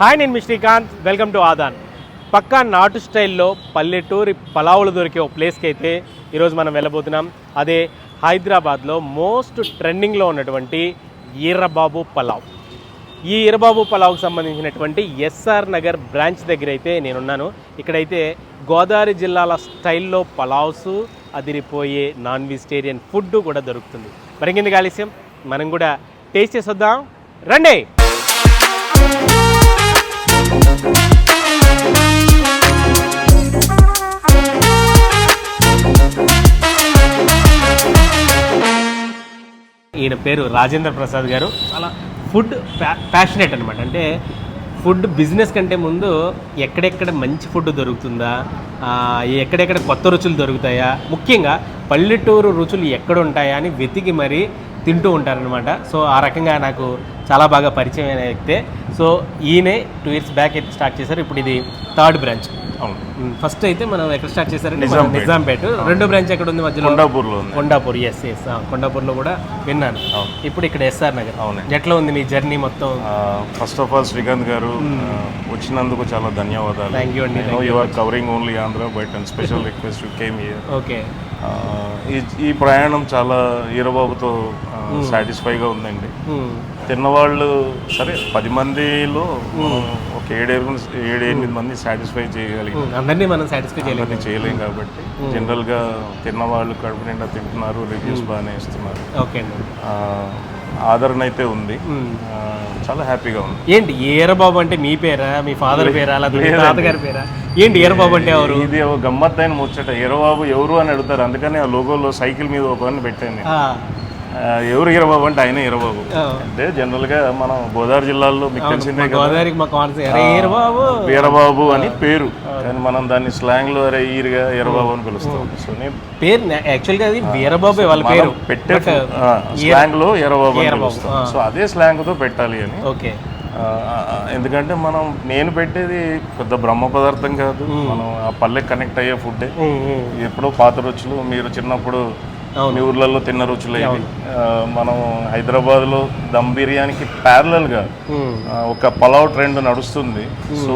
Hi నేను మీ Srikanth. Welcome to ఆదాన్. పక్కా నాటు స్టైల్లో పల్లెటూరి పలావులు దొరికే ఓ ప్లేస్కి అయితే ఈరోజు మనం వెళ్ళబోతున్నాం. అదే హైదరాబాద్లో మోస్ట్ ట్రెండింగ్లో ఉన్నటువంటి ఈర్రబాబు పలావ్. ఈ ఈరబాబు పలావ్కి సంబంధించినటువంటి ఎస్ఆర్ నగర్ బ్రాంచ్ దగ్గర అయితే నేనున్నాను. ఇక్కడైతే గోదావరి జిల్లాల స్టైల్లో పలావ్స్ అదిరిపోయే నాన్ వెజిటేరియన్ ఫుడ్ కూడా దొరుకుతుంది. మరి కాలుష్యం ఆలస్యం? మనం కూడా టేస్ట్ చేసొద్దాం. రండి! ఈయన పేరు రాజేంద్ర ప్రసాద్ గారు. చాలా ఫుడ్ ప్యాషనెట్ అనమాట అంటే ఫుడ్ బిజినెస్ కంటే ముందు ఎక్కడెక్కడ మంచి ఫుడ్ దొరుకుతుందా ఎక్కడెక్కడ కొత్త రుచులు దొరుకుతాయా ముఖ్యంగా పల్లెటూరు రుచులు ఎక్కడ ఉంటాయా అని వెతికి మరీ తింటూ ఉంటారనమాట సో ఆ రకంగా నాకు చాలా బాగా పరిచయం అయిన వ్యక్తే. సో ఈయనే టూ ఇయర్స్ బ్యాక్ అయితే స్టార్ట్ చేశారు. ఇప్పుడు ఇది థర్డ్ బ్రాంచ్ అవును. ఫస్ట్ అయితే మనం ఎక్కడ స్టార్ట్ చేశారంటే నిజాంపేట్. రెండో బ్రాంచ్ ఎక్కడ ఉంది మధ్యలో? కొండాపూర్లో ఉంది. కొండాపూర్. ఎస్ ఎస్ కొండాపూర్లో కూడా విన్నాను. అవును. ఇప్పుడు ఇక్కడ ఎస్ఆర్ నగర్. అవునండి. ఎట్లా ఉంది నీ జర్నీ మొత్తం? First of all Srikanth garu వచ్చినందుకు చాలా ధన్యవాదాలు. Thank you అండి, no you are covering only Andhra but and special request you came year okay ఈ ఈ ప్రయాణం చాలా ఈరబాబుతో సాటిస్ఫైగా ఉందండి. తిన్నవాళ్ళు సరే పది మందిలో ఒక ఏడేరు ఏడు ఎనిమిది మంది సాటిస్ఫై చేయగలిగి. అందరినీ మనం సాటిస్ఫై చేయలేము. చేయలేం కాబట్టి జనరల్గా తిన్నవాళ్ళు కడుపు నిండా తింటున్నారు రివ్యూస్ బాగానే ఇస్తున్నారు. ఓకే అండి. ఆదరణ అయితే ఉంది. చాలా హ్యాపీగా ఉంది. ఏంటి ఈరబాబు అంటే మీ పేరా మీ ఫాదర్ పేరా తాతగారి పేరా? ఏంటి ఈరబాబు అంటే ఎవరు? ఇది గమ్మత్తైన ముచ్చట. ఎరబాబు ఎవరు అని అడుగుతారు. అందుకని ఆ లోగోలో సైకిల్ మీద ఒక పెట్టాను ఎవరు ఈరబాబు అంటే ఆయన ఈరబాబు ఆ. అంటే జనరల్గా మనం గోదావరి జిల్లాలో మీకు తెలిసిందే ఈరబాబు వీరబాబు అని పేరు. కానీ మనం దాన్ని స్లాంగ్లో అరే ఈరుగా ఈరబాబు అని పిలుస్తాం. సో పేరు యాక్చువల్గా అది వీరబాబు వాళ్ళ పేరు. పెట్టే స్లాంగ్లో ఈరబాబు అని పిలుస్తాం. సో అదే స్లాంగ్తో పెట్టాలి అని. ఓకే. ఎందుకంటే మనం నేను పెట్టేది పెద్ద బ్రహ్మ పదార్థం కాదు. మనం ఆ పల్లె కనెక్ట్ అయ్యే ఫుడ్డే ఎప్పుడో పాత రుచులు మీరు చిన్నప్పుడు మీ ఊర్లలో తిన్న రుచులు ఇవి. మనం హైదరాబాద్లో దమ్ బిర్యానీకి ప్యారలల్గా ఒక పలావ్ ట్రెండ్ నడుస్తుంది. సో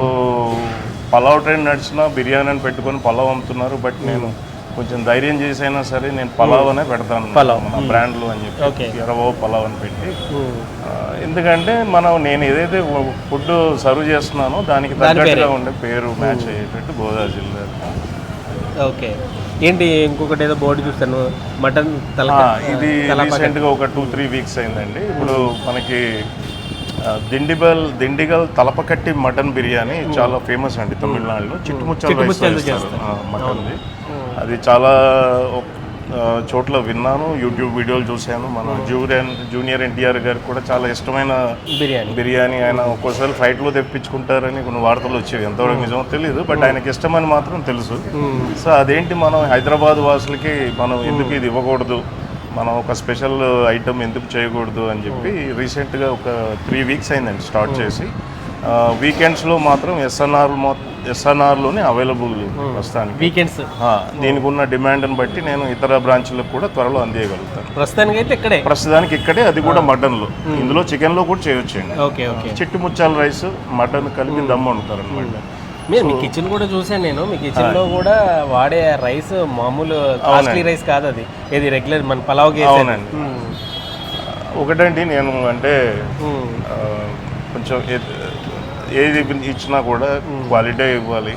పలావ్ ట్రెండ్ నడిచినా బిర్యానీ అని పెట్టుకొని పలావ్ అమ్ముతున్నారు. బట్ నేను కొంచెం ధైర్యం చేసైనా సరే నేను పలావ్ అనే పెడతాను మన బ్రాండ్లు అని. చెప్పి ఎరవో పలావ్ అని పెట్టి. ఎందుకంటే మనం నేను ఏదైతే ఫుడ్ సర్వ్ చేస్తున్నానో దానికి తగ్గట్టుగా ఉండే పేరు మ్యాచ్ అయ్యేటట్టు గోదావరి జిల్లా. ఓకే. ఏంటి ఇంకొకటి ఏదో బోర్డు చూస్తాను మటన్ తల ఇది రీసెంట్గా ఒక టూ త్రీ వీక్స్ అయిందండి. ఇప్పుడు మనకి ఆ, దిండిగల్ దిండిగల్ తలపకట్టి మటన్ బిర్యానీ చాలా ఫేమస్ అండి తమిళనాడులో. చిట్టుముచ్చలు మటన్ది. అది చాలా చోట్ల విన్నాను యూట్యూబ్ వీడియోలు చూశాను. మన జూనియర్ జూనియర్ ఎన్టీఆర్ గారికి కూడా చాలా ఇష్టమైన బిర్యానీ. బిర్యానీ ఆయన ఒక్కోసారి ఫ్లైట్లో తెప్పించుకుంటారని కొన్ని వార్తలు వచ్చేవి. ఎంతవరకు నిజమో తెలియదు బట్ ఆయనకి ఇష్టమని మాత్రం తెలుసు. సో అదేంటి మనం హైదరాబాద్ వాసులకి మనం ఎందుకు ఇది ఇవ్వకూడదు? మనం ఒక స్పెషల్ ఐటమ్ ఎందుకు చేయకూడదు అని చెప్పి రీసెంట్గా ఒక త్రీ వీక్స్ అయిందండి స్టార్ట్ చేసి. వీకెండ్స్లో మాత్రం ఎస్ఎన్ఆర్ ఎస్ఎన్ఆర్లోనే అవైలబుల్ ప్రస్తుతానికి. వీకెండ్స్ దీనికి ఉన్న డిమాండ్ని బట్టి నేను ఇతర బ్రాంచ్లకు కూడా త్వరలో అందియగలుగుతాను. ప్రస్తుతానికి అయితే ఇక్కడే? ప్రస్తుతానికి ఇక్కడే అది కూడా మటన్లో. ఇందులో చికెన్లో కూడా చేయొచ్చండి. Okay okay. చిట్టు ముచ్చాల రైస్ మటన్ కలిపి దమ్ వండుతారు అనమాట మీరు మీ కిచెన్ కూడా చూసాను నేను. మీ కిచెన్లో కూడా వాడే రైస్ మామూలు కాస్ట్లీ రైస్ కాదు అది. ఇది రెగ్యులర్ మన వేసేది. అవునండి. ఒకటండి నేను అంటే కొంచెం ఏది ఇచ్చినా కూడా క్వాలిటీ ఇవ్వాలి.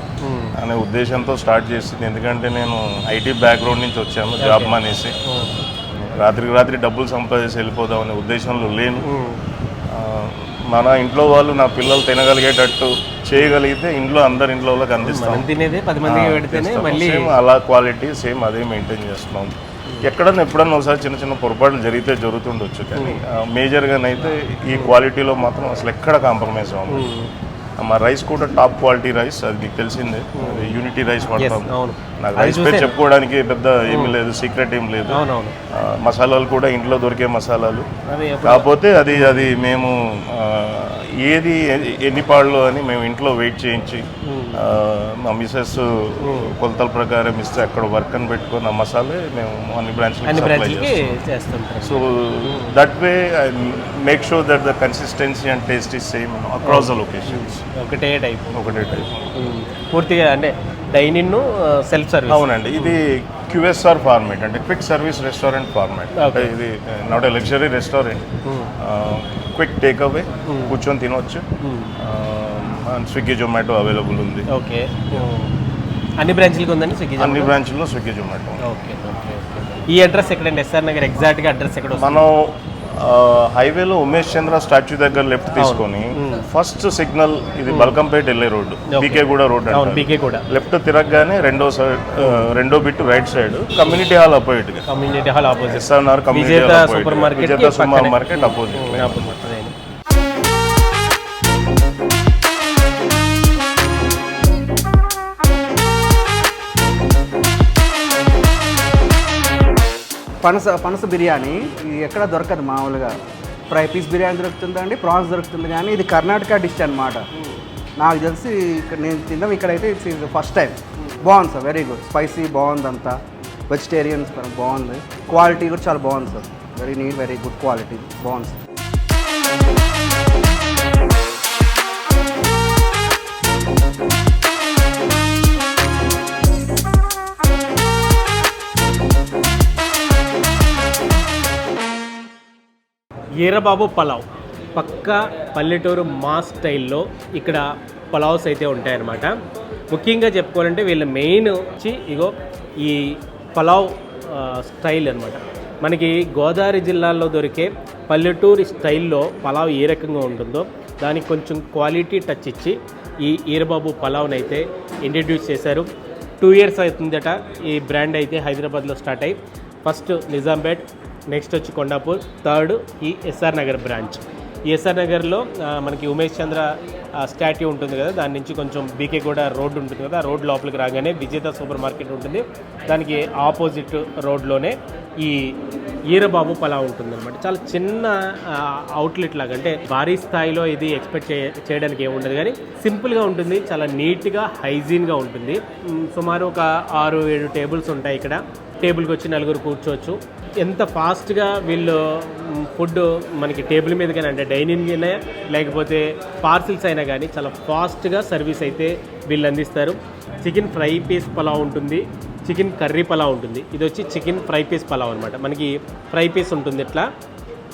అనే ఉద్దేశంతో స్టార్ట్ చేసింది. ఎందుకంటే నేను ఐటీ బ్యాక్గ్రౌండ్ నుంచి వచ్చాను జాబ్ మానేసి. రాత్రికి రాత్రి డబ్బులు సంపాదించి వెళ్ళిపోదాం అనే ఉద్దేశంలో లేను. మన ఇంట్లో వాళ్ళు నా పిల్లలు తినగలిగేటట్టు చేయగలిగితే ఇంట్లో అందరి ఇంట్లో వాళ్ళకి అందిస్తాం. అలా క్వాలిటీ సేమ్ అదే మెయింటైన్ చేస్తున్నాం. ఎక్కడన్నా ఎప్పుడన్నా ఒకసారి చిన్న చిన్న పొరపాట్లు జరిగితే జరుగుతుండొచ్చు కానీ మేజర్గానైతే ఈ క్వాలిటీలో మాత్రం అసలు ఎక్కడ కాంప్రమైజ్ అవ్వము. మా రైస్ కూడా టాప్ క్వాలిటీ రైస్ అది మీకు తెలిసిందే. యూనిటీ రైస్ వాడతాం నాకు రైస్ పేరు చెప్పుకోవడానికి పెద్ద ఏమీ లేదు సీక్రెట్ ఏం లేదు. మసాలాలు కూడా ఇంట్లో దొరికే మసాలాలు. కాకపోతే అది అది మేము ఏది ఎ- ఎన్ని పాళ్ళు అని మేము ఇంట్లో వెయిట్ చేయించి ఆ, మా మిసెస్ కొలతల ప్రకారం ఇస్తే అక్కడ వర్క్ అని పెట్టుకున్న మసాలే మేము అన్ని చేస్తుంటారు so that way I make sure that the consistency and taste is same across the locations ఒకటే టైప్ ఒకటే టైప్ పూర్తిగా అంటే డైనిన్ సెల్ఫ్ సర్వీస్ అవునండి ఇది క్యూఎస్ఆర్ ఫార్మేట్ అంటే క్విక్ సర్వీస్ రెస్టారెంట్ ఫార్మేట్ అంటే ఇది not a luxury restaurant quick take away కూర్చొని తినవచ్చు స్విగ్గీ జొమాటో అవైలబుల్ ఉంది. ఓకే అన్ని బ్రాంచ్లకి ఉందండి స్విగ్గీ అన్ని బ్రాంచ్లో స్విగ్గీ జొమాటో ఓకే ఓకే ఈ అడ్రస్ ఎక్కడండి? ఎస్ఆర్ నగర్ ఎగ్జాక్ట్గా అడ్రస్ ఎక్కడ మనం హైవేలో ఉమేష్ చంద్ర స్టాచ్యూ దగ్గర లెఫ్ట్ తీసుకొని ఫస్ట్ సిగ్నల్ ఇది బల్కంపేట్ వెళ్ళే రోడ్డు. బీకే కూడా రోడ్ బీకే కూడా లెఫ్ట్ తిరగగానే రెండో సైడ్ రెండో bit right side community hall opposite community hall S R R community super. Market opposite. Panasa Panasa biryani ఇది ఎక్కడ దొరకదు మామూలుగా. ఫ్రై పీస్ బిర్యానీ దొరుకుతుందండి ప్రాన్స్ దొరుకుతుంది కానీ ఇది కర్ణాటక డిష్ అనమాట నాకు తెలిసి ఇక్కడ నేను తిన్నాం ఇక్కడైతే ఇట్స్ ఫస్ట్ టైం. బాగుంది సార్ వెరీ గుడ్. స్పైసీ బాగుంది అంతా వెజిటేరియన్స్ బాగుంది. క్వాలిటీ కూడా చాలా బాగుంది sir. Very neat very good quality. బాగుంది సార్. ఈరబాబు పలావ్. పక్కా పల్లెటూరు మాస్ స్టైల్లో ఇక్కడ పలావ్స్ అయితే ఉంటాయన్నమాట. ముఖ్యంగా చెప్పుకోవాలంటే వీళ్ళ మెయిన్ వచ్చి ఇగో ఈ పలావ్ స్టైల్ అనమాట మనకి గోదావరి జిల్లాలో దొరికే పల్లెటూరు స్టైల్లో పలావ్ ఏ రకంగా ఉంటుందో దానికి కొంచెం క్వాలిటీ టచ్ ఇచ్చి ఈ ఈరబాబు పలావ్ని అయితే ఇంట్రడ్యూస్ చేశారు. టూ ఇయర్స్ అవుతుందట ఈ బ్రాండ్ అయితే హైదరాబాద్లో స్టార్ట్ అయ్యి. ఫస్ట్ నిజాంపేట్ నెక్స్ట్ వచ్చి కొండాపూర్. థర్డ్ ఈ ఎస్ఆర్ నగర్ బ్రాంచ్. ఈ ఎస్ఆర్ నగర్లో మనకి ఉమేష్ చంద్ర స్టాట్యూ ఉంటుంది కదా దాని నుంచి కొంచెం బీకే కూడా రోడ్డు ఉంటుంది కదా ఆ రోడ్ లోపలికి రాగానే విజేత సూపర్ మార్కెట్ ఉంటుంది. దానికి ఆపోజిట్ రోడ్లోనే ఈ ఈరబాబు పలా ఉంటుంది అనమాట చాలా చిన్న అవుట్లెట్ లాగా అంటే భారీ స్థాయిలో ఇది ఎక్స్పెక్ట్ చే చేయడానికి ఏముండదు కానీ సింపుల్గా ఉంటుంది చాలా నీట్గా హైజీన్గా ఉంటుంది. సుమారు ఒక ఆరు ఏడు టేబుల్స్ ఉంటాయి ఇక్కడ. టేబుల్కి వచ్చి నలుగురు కూర్చోవచ్చు. ఎంత ఫాస్ట్గా వీళ్ళు ఫుడ్ మనకి టేబుల్ మీద కానీ అంటే డైనింగ్ అయినా లేకపోతే పార్సిల్స్ అయినా కానీ చాలా ఫాస్ట్గా సర్వీస్ అయితే వీళ్ళు అందిస్తారు. చికెన్ ఫ్రై పీస్ పలావ్ ఉంటుంది. చికెన్ కర్రీ పలావ్ ఉంటుంది. ఇది వచ్చి చికెన్ ఫ్రై పీస్ పలావ్ అనమాట మనకి ఫ్రై పీస్ ఉంటుంది ఇట్లా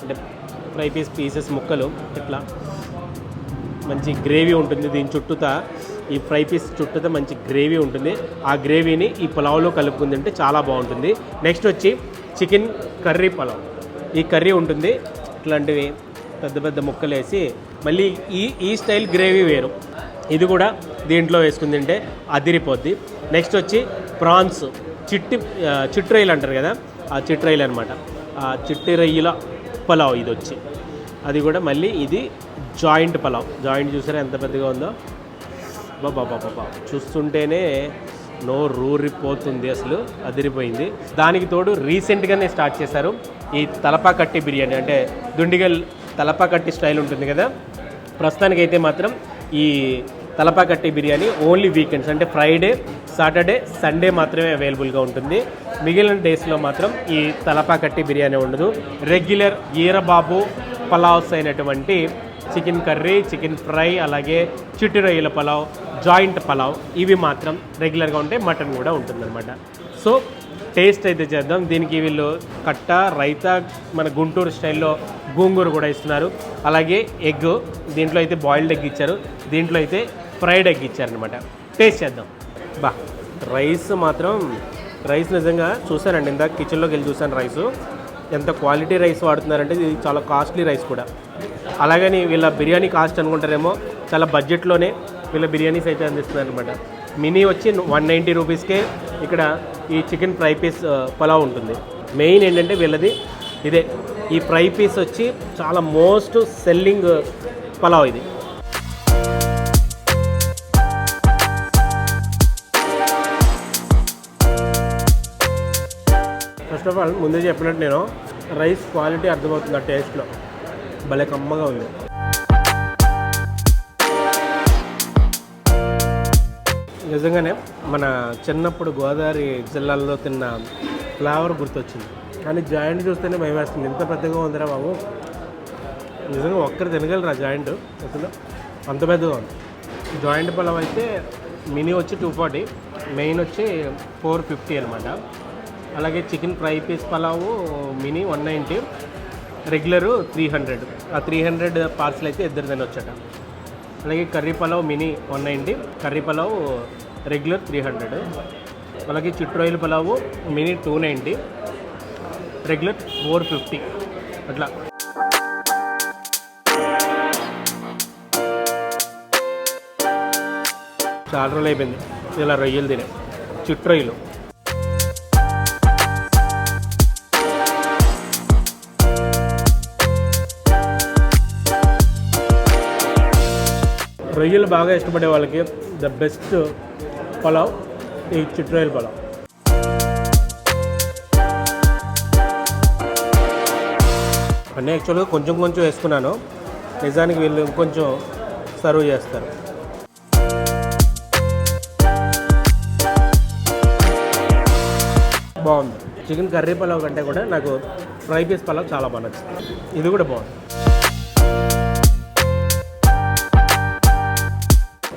అంటే ఫ్రై పీస్ పీసెస్ ముక్కలు ఇట్లా మంచి గ్రేవీ ఉంటుంది. దీని చుట్టూత ఈ ఫ్రై పీస్ చుట్టూత మంచి గ్రేవీ ఉంటుంది. ఆ గ్రేవీని ఈ పులావ్లో కలుపుకుంది అంటే చాలా బాగుంటుంది. నెక్స్ట్ వచ్చి చికెన్ కర్రీ పలావ్. ఈ కర్రీ ఉంటుంది. ఇట్లాంటివి పెద్ద పెద్ద ముక్కలు వేసి మళ్ళీ ఈ ఈ స్టైల్ గ్రేవీ వేరు. ఇది కూడా దీంట్లో వేసుకుని తింటే అదిరిపోద్ది. నెక్స్ట్ వచ్చి ప్రాన్స్. చిట్టి చిట్టు రొయ్యలు అంటారు కదా ఆ చిట్టు రొయ్యలు అనమాట ఆ చిట్టి రొయ్యల పలావ్ ఇది వచ్చి. అది కూడా మళ్ళీ ఇది జాయింట్ పలావ్. జాయింట్ చూసారా ఎంత పెద్దగా ఉందో? బాబా బాబా చూస్తుంటేనే నో రూరిపోతుంది అసలు అదిరిపోయింది. దానికి తోడు రీసెంట్గానే స్టార్ట్ చేశారు ఈ తలపా కట్టి బిర్యానీ. అంటే దుండిగల్ తలపాకట్టి స్టైల్ ఉంటుంది కదా? ప్రస్తుతానికైతే మాత్రం ఈ తలపాకట్టి బిర్యానీ ఓన్లీ వీకెండ్స్ అంటే ఫ్రైడే సాటర్డే సండే మాత్రమే అవైలబుల్గా ఉంటుంది. మిగిలిన డేస్లో మాత్రం ఈ తలపాకట్టి బిర్యానీ ఉండదు. రెగ్యులర్ ఈరబాబు పలావ్స్ అయినటువంటి చికెన్ కర్రీ చికెన్ ఫ్రై అలాగే చిట్టి రొయ్యల పలావ్ జాయింట్ పలావ్ ఇవి మాత్రం రెగ్యులర్గా ఉంటే మటన్ కూడా ఉంటుందన్నమాట. సో టేస్ట్ అయితే చేద్దాం. దీనికి వీళ్ళు కట్ట రైతా మన గుంటూరు స్టైల్లో గోంగూర కూడా ఇస్తున్నారు. అలాగే ఎగ్ దీంట్లో అయితే బాయిల్డ్ ఎగ్ ఇచ్చారు. దీంట్లో అయితే ఫ్రైడ్ ఎగ్ ఇచ్చారనమాట టేస్ట్ చేద్దాం. బా. రైస్ మాత్రం రైస్ నిజంగా చూసానండి ఇందాక కిచెన్లోకి వెళ్ళి చూసాను రైస్ ఎంత క్వాలిటీ రైస్ వాడుతున్నారంటే ఇది చాలా కాస్ట్లీ రైస్ కూడా. అలాగని వీళ్ళ బిర్యానీ కాస్ట్ అనుకుంటారేమో చాలా బడ్జెట్లోనే వీళ్ళ బిర్యానీస్ అయితే అందిస్తున్నారు అనమాట మినీ వచ్చి వన్ నైంటీ రూపీస్కే ఇక్కడ ఈ చికెన్ ఫ్రై పీస్ పలావ్ ఉంటుంది. మెయిన్ ఏంటంటే వీళ్ళది ఇదే. ఈ ఫ్రై పీస్ వచ్చి చాలా మోస్ట్ సెల్లింగ్ పలావ్ ఇది. ఫస్ట్ ఆఫ్ ఆల్ ముందే చెప్పినట్టు నేను రైస్ క్వాలిటీ అర్థమవుతుంది ఆ టేస్ట్లో భలే కమ్మగా ఉంది. నిజంగానే మన చిన్నప్పుడు గోదావరి జిల్లాల్లో తిన్న ఫ్లేవర్ గుర్తొచ్చింది. కానీ జాయింట్ చూస్తేనే భయం వేస్తుంది. ఎంత పెద్దగా ఉందిరా బాబు. నిజంగా ఒక్కరు తినగలరా జాయింట్? అసలు అంత పెద్దగా ఉంది. జాయింట్ పలావ్ అయితే మినీ వచ్చి టూ ఫార్టీ మెయిన్ వచ్చి ఫోర్ ఫిఫ్టీ అనమాట అలాగే chicken fry piece pulao mini one ninety regular three hundred ఆ త్రీ హండ్రెడ్ పార్సల్ అయితే ఇద్దరు తినొచ్చట. అలాగే curry pulao mini one ninety curry pulao regular three hundred అలాగే చిట్రోయిల్ pulao mini two ninety regular four fifty. అట్లా. చాలా రోజులు అయిపోయింది. ఇలా రొయ్యలు తినే. చిట్రొయ్యలు రొయ్యలు. బాగా ఇష్టపడే వాళ్ళకి ద బెస్ట్ పలావ్ ఈ చిట్రొయ్యల పలావ్. అన్నీ యాక్చువల్గా కొంచెం కొంచెం వేసుకున్నాను. నిజానికి వీళ్ళు ఇంకొంచెం సర్వ్ చేస్తారు. బాగుంది. చికెన్ కర్రీ పలావ్ కంటే కూడా నాకు ఫ్రై పీస్ పలావ్ చాలా బాగా నచ్చింది ఇది కూడా బాగుంది.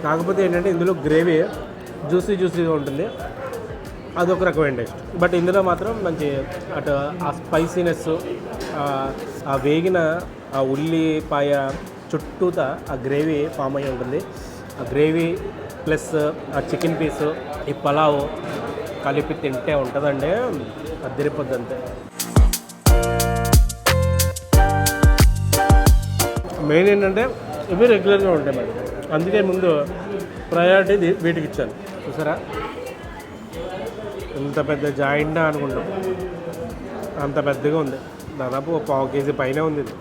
కాకపోతే ఏంటంటే ఇందులో గ్రేవీ జ్యూసీ జ్యూసీగా ఉంటుంది. అదొక రకమైన టేస్ట్ బట్ ఇందులో మాత్రం మంచి అటు ఆ స్పైసీనెస్ ఆ వేగిన ఆ ఉల్లిపాయ చుట్టూత ఆ గ్రేవీ ఫామ్ అయి ఉంటుంది. ఆ గ్రేవీ ప్లస్ ఆ చికెన్ పీసు ఈ పలావ్ కలిపి తింటే ఉంటుందండి. అద్దరిపోద్ది అంతే. మెయిన్ ఏంటంటే ఇవి రెగ్యులర్గా ఉంటాయి మరి అందుకే ముందు ప్రయారిటీ వీటికి ఇచ్చాను. చూసారా? ఇంత పెద్ద జాయింట్ అనుకుంటాం. అంత పెద్దగా ఉంది. దాదాపు ఒక పావు కేజీ పైన ఉంది ఇది.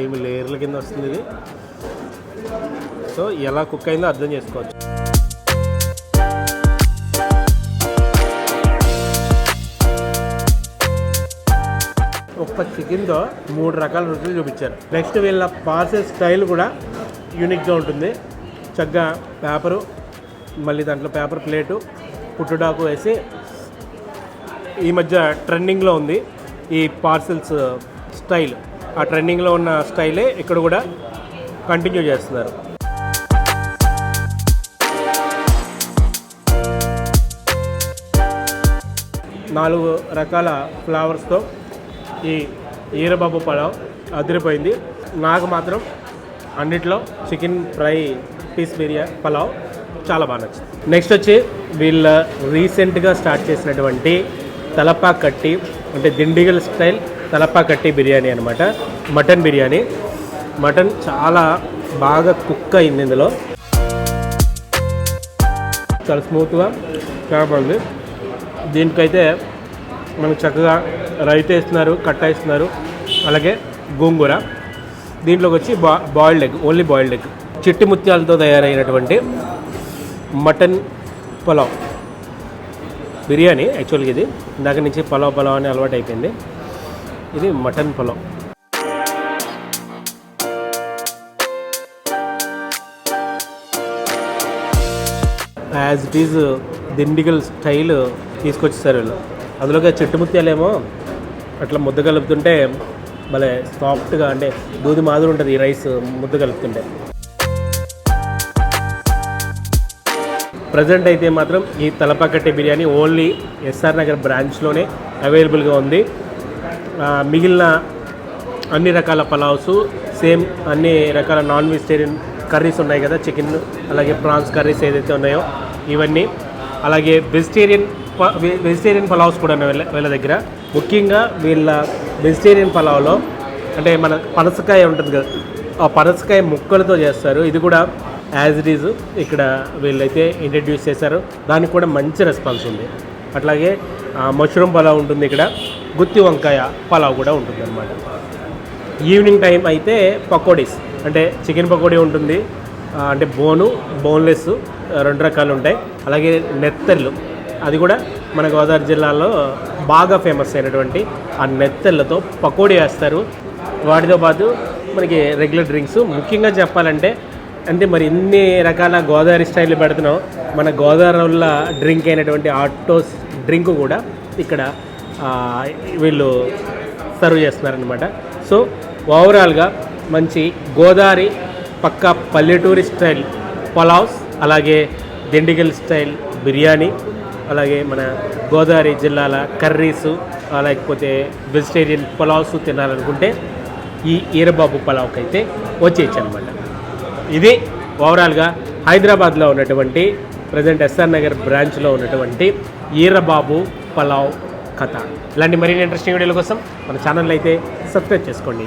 ఏమి లేయర్ల కింద వస్తుంది ఇది. సో ఎలా కుక్ అయిందో అర్థం చేసుకోవచ్చు. ఒక్క చికెన్తో మూడు రకాల రుచులు చూపించారు. నెక్స్ట్ వీళ్ళ పార్సెల్ స్టైల్ కూడా యూనిక్గా ఉంటుంది. చక్కగా పేపరు మళ్ళీ దాంట్లో పేపర్ ప్లేటు పుట్టుడాకు వేసి ఈ మధ్య ట్రెండింగ్లో ఉంది ఈ పార్సెల్స్ స్టైల్ ఆ ట్రెండింగ్లో ఉన్న స్టైలే ఇక్కడ కూడా కంటిన్యూ చేస్తున్నారు. నాలుగు రకాల ఫ్లవర్స్తో ఈ ఈరబాబు పలావ్ అదిరిపోయింది. నాకు మాత్రం అన్నిట్లో chicken fry piece biryani pulao చాలా బాగా నచ్చింది. నెక్స్ట్ వచ్చి వీళ్ళ రీసెంట్గా స్టార్ట్ చేసినటువంటి తలపా కట్టి అంటే దిండిగల్ స్టైల్ తలపా కట్టి బిర్యానీ అనమాట మటన్ బిర్యానీ. మటన్ చాలా బాగా కుక్ అయింది ఇందులో. చాలా స్మూత్గా చాలా బాగుంది దీనికైతే మనకు చక్కగా రైతా వేస్తున్నారు కట్ట వేస్తున్నారు అలాగే గోంగూర. దీంట్లోకి వచ్చి బా boiled egg only boiled egg చిట్టి ముత్యాలతో తయారైనటువంటి మటన్ పలావ్. బిర్యానీ యాక్చువల్గా ఇది. ఇందాక నుంచి పలావ్ పలావ్ అని అలవాటు అయిపోయింది. ఇది mutton pulao. As it is Dindigul style తీసుకొచ్చేసారు వీళ్ళు. అందులోకి చెట్టు ముత్యాలేమో అట్లా ముద్ద కలుపుతుంటే భలే సాఫ్ట్గా అంటే దూది మాదిరి ఉంటుంది ఈ రైస్ ముద్ద కలుపుతుంటే. ప్రజెంట్ అయితే మాత్రం ఈ Thalappakatti biryani only S R Nagar బ్రాంచ్లోనే అవైలబుల్గా ఉంది. మిగిలిన అన్ని రకాల పలావ్స్ సేమ్ అన్ని రకాల నాన్ వెజిటేరియన్ కర్రీస్ ఉన్నాయి కదా చికెన్ అలాగే ప్రాన్స్ కర్రీస్ ఏదైతే ఉన్నాయో ఇవన్నీ. అలాగే వెజిటేరియన్ వెజిటేరియన్ పలావ్స్ కూడా ఉన్నాయి వీళ్ళ వీళ్ళ దగ్గర. ముఖ్యంగా వీళ్ళ వెజిటేరియన్ పలావ్లో అంటే మన పనసకాయ ఉంటుంది కదా ఆ పనసకాయ ముక్కలతో చేస్తారు. ఇది కూడా యాజ్ ఇట్ ఈజ్ ఇక్కడ వీళ్ళైతే ఇంట్రడ్యూస్ చేశారు. దానికి కూడా మంచి రెస్పాన్స్ ఉంది. అట్లాగే మష్రూమ్ పలావ్ ఉంటుంది ఇక్కడ. గుత్తి వంకాయ పలావ్ కూడా ఉంటుంది అనమాట ఈవినింగ్ టైం అయితే పకోడీస్ అంటే చికెన్ పకోడీ ఉంటుంది. అంటే బోను బోన్లెస్ రెండు రకాలు ఉంటాయి. అలాగే నెత్తర్లు అది కూడా మన గోదావరి జిల్లాలో బాగా ఫేమస్ అయినటువంటి ఆ నెత్తళ్ళతో పకోడీ వేస్తారు. వాటితో పాటు మనకి రెగ్యులర్ డ్రింక్స్. ముఖ్యంగా చెప్పాలంటే అంటే మరి ఇన్ని రకాల గోదావరి స్టైల్ పెడుతున్నాం. మన గోదావరిలో డ్రింక్ అయినటువంటి ఆటోస్ డ్రింక్ కూడా ఇక్కడ వీళ్ళు సర్వ్ చేస్తున్నారనమాట సో ఓవరాల్గా మంచి గోదావరి పక్క పల్లెటూరి స్టైల్ పలావ్స్ అలాగే దిండిగల్ స్టైల్ బిర్యానీ అలాగే మన గోదావరి జిల్లాల కర్రీసు లేకపోతే వెజిటేరియన్ పలావ్స్ తినాలనుకుంటే ఈ ఈరబాబు పలావ్కి అయితే వచ్చేయచ్చు అనమాట ఇది ఓవరాల్గా హైదరాబాద్లో ఉన్నటువంటి ప్రజెంట్ ఎస్ఆర్ నగర్ బ్రాంచ్లో ఉన్నటువంటి ఈరబాబు పలావ్ కథ. ఇలాంటి మరిన్ని ఇంట్రెస్టింగ్ వీడియోల కోసం మన ఛానల్ అయితే సబ్స్క్రైబ్ చేసుకోండి.